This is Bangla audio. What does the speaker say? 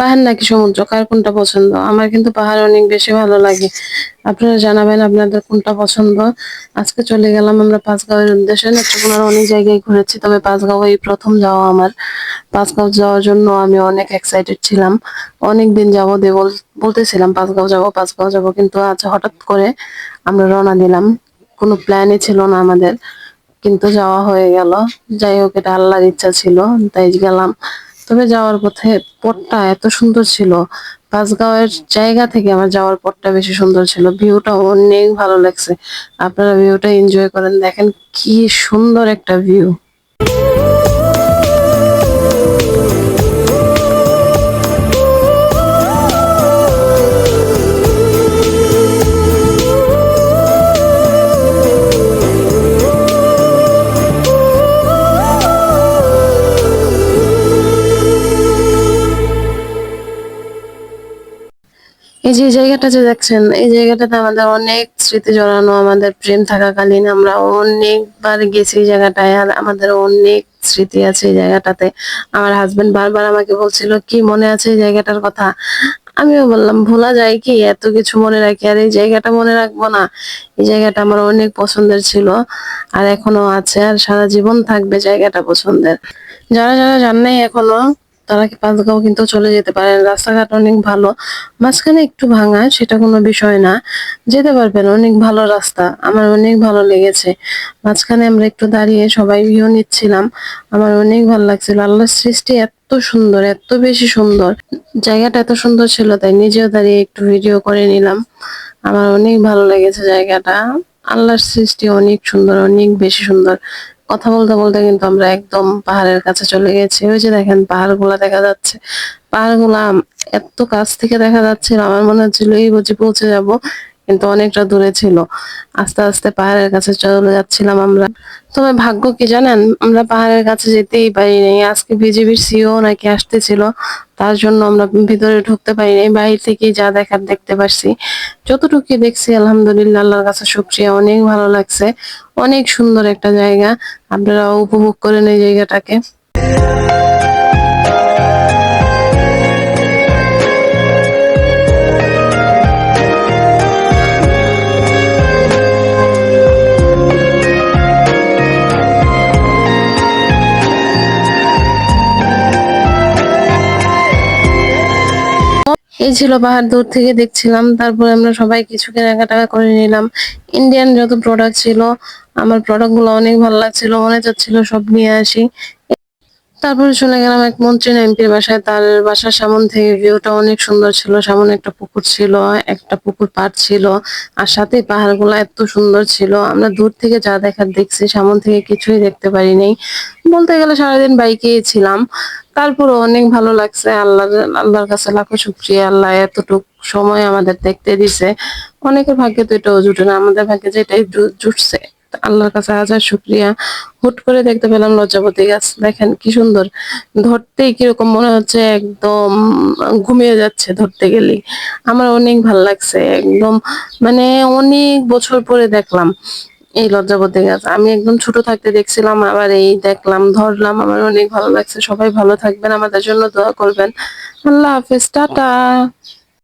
পাহাড় নাকি সমুদ্র? কার কোনটা পছন্দ? আমার কিন্তু পাহাড় অনেক বেশি ভালো লাগে। আপনারা জানাবেন আপনাদের কোনটা পছন্দ। আজকে চলে গেলাম আমরা পাঁচগাঁওয়ের উদ্দেশ্যে। নেত্রকোনার অনেক জায়গায় ঘুরেছি, তবে পাঁচগাঁও এই প্রথম যাওয়া আমার। পাঁচগাঁও যাওয়ার জন্য আমি অনেক এক্সাইটেড ছিলাম। অনেক দিন যাব দে বলতেছিলাম পাঁচগাঁও যাব পাঁচগাঁও যাব, কিন্তু আজ হঠাৎ করে আমরা রওনা দিলাম। কোনো প্ল্যানই ছিল না আমাদের, কিন্তু যাওয়া হয়ে গেল। যাই হোক, এটা আল্লাহর ইচ্ছা ছিল, তাই গেলাম। তবে যাওয়ার পথে পথটা এত সুন্দর ছিল। পাঁচগাঁওয়ের জায়গা থেকে আমার যাওয়ার পথটা বেশি সুন্দর ছিল। ভিউটা অনেক ভালো লাগছে। আপনারা ভিউটা এনজয় করেন। দেখেন কি সুন্দর একটা ভিউ এই যে জায়গাটা যে দেখছেন, এই জায়গাটাতে আমাদের অনেক স্মৃতি জড়ানো, আমাদের প্রেম থাকাকালীন আমরা অনেকবার গেছি এই জায়গাটায়, আর আমাদের অনেক স্মৃতি আছে এই জায়গাটাতে। আমার হাজবেন্ড বারবার আমাকে বলছিল, কি মনে আছে এই জায়গাটার কথা? আমিও বললাম, ভোলা যায় কি? এত কিছু মনে রাখি, আর এই জায়গাটা মনে রাখব না। এই জায়গাটা আমার অনেক পছন্দের ছিল, আর এখনও আছে, আর সারা জীবন থাকবে জায়গাটা পছন্দের। যারা যারা জান এখনও তারা কি পাঁচগাঁও কিন্তু চলে যেতে পারেন রাস্তাঘাট অনেক ভালো। মাঝখানে একটু ভাঙা, সেটা কোনো বিষয় না। যেতে পারবেন, অনেক ভালো রাস্তা। আমার অনেক ভালো লেগেছে। মাঝখানে আমরা একটু দাঁড়িয়ে সবাই ভিউ নিচ্ছিলাম। আমার অনেক ভালো লাগছিল। আল্লাহর সৃষ্টি এত সুন্দর, এত বেশি সুন্দর। জায়গাটা এত সুন্দর ছিল, তাই নিজেও দাঁড়িয়ে একটু ভিডিও করে নিলাম। আমার অনেক ভালো লেগেছে জায়গাটা। আল্লাহর সৃষ্টি অনেক সুন্দর, অনেক বেশি সুন্দর। কথা বলতে বলতে কিন্তু আমরা একদম পাহাড়ের কাছে চলে গেছি। ওই যে দেখেন পাহাড়গুলা দেখা যাচ্ছে। পাহাড়গুলা এত কাছ থেকে দেখা যাচ্ছিল, আমার মনে হচ্ছিল এই বুঝি পৌঁছে যাব, কিন্তু অনেকটা দূরে ছিল। আস্তে আস্তে পাহাড়ের কাছে চলে যাচ্ছিলাম আমরা। তবে ভাগ্য কি জানেন, আমরা পাহাড়ের কাছে যেতেই পারিনি। আজকে বিজেপির সিও নাকি আসতেছিল তার জন্য আমরা ভিতরে ঢুকতে পারিনি বাইরে থেকে যা দেখার দেখতে পারছি। যতটুকু দেখছি, আলহামদুলিল্লাহ, আল্লাহর কাছে শুক্রিয়া, অনেক ভালো লাগছে। অনেক সুন্দর একটা জায়গা। আপনারা উপভোগ করেন এই জায়গাটাকে। এই ছিল, পাহাড় দূর থেকে দেখছিলাম। তারপরে আমরা সবাই কিছু কেনাকাটা করে নিলাম। ইন্ডিয়ান যত প্রোডাক্ট ছিল, আমার প্রোডাক্টগুলো অনেক ভালো লাগছিল, মনে চাচ্ছিল সব নিয়ে আসি। তারপরে চলে গেলাম এক মন্ত্রী এমপির বাসায়। তার বাসার সামন থেকে ভিউটা অনেক সুন্দর ছিল। সামনে একটা পুকুর ছিল, একটা পুকুর পাড় ছিল, আর সাথে পাহাড়গুলা এত সুন্দর ছিল। আমরা দূর থেকে যা দেখার দেখছি, সামন থেকে কিছুই দেখতে পারি নাই বলতে গেলে সারাদিন বাইকেই ছিলাম। তারপরে অনেক ভালো লাগছে, আল্লাহ আল্লাহর কাছে লাখো শুক্রিয়া, আল্লাহ এতটুক সময় আমাদের দেখতে দিছে। অনেকের ভাগ্যে তো এটাও জুটে না, আমাদের ভাগ্যে যেটাই জু- জুটছে। আল্লাহর কাছে হাজার শুক্রিয়া। হুট করে দেখতে পেলাম লজ্জাপতি গাছ, দেখেন কি সুন্দর। ধরতেই কীরকম মনে হচ্ছে একদম ঘুমিয়ে যাচ্ছে ধরতে গেলেই। আমার অনেক ভালো লাগছে, একদম মানে অনেক বছর পরে দেখলাম। এই লজ্জা লজ্জাপতি গাছ। আমি একদম ছোট থাকতে দেখছিলাম, আবার এই দেখলাম, ধরলাম, আমার অনেক ভালো লাগছে। সবাই ভালো থাকবেন, আমাদের জন্য দোয়া করবেন। আল্লাহ হাফেজ, টাটা।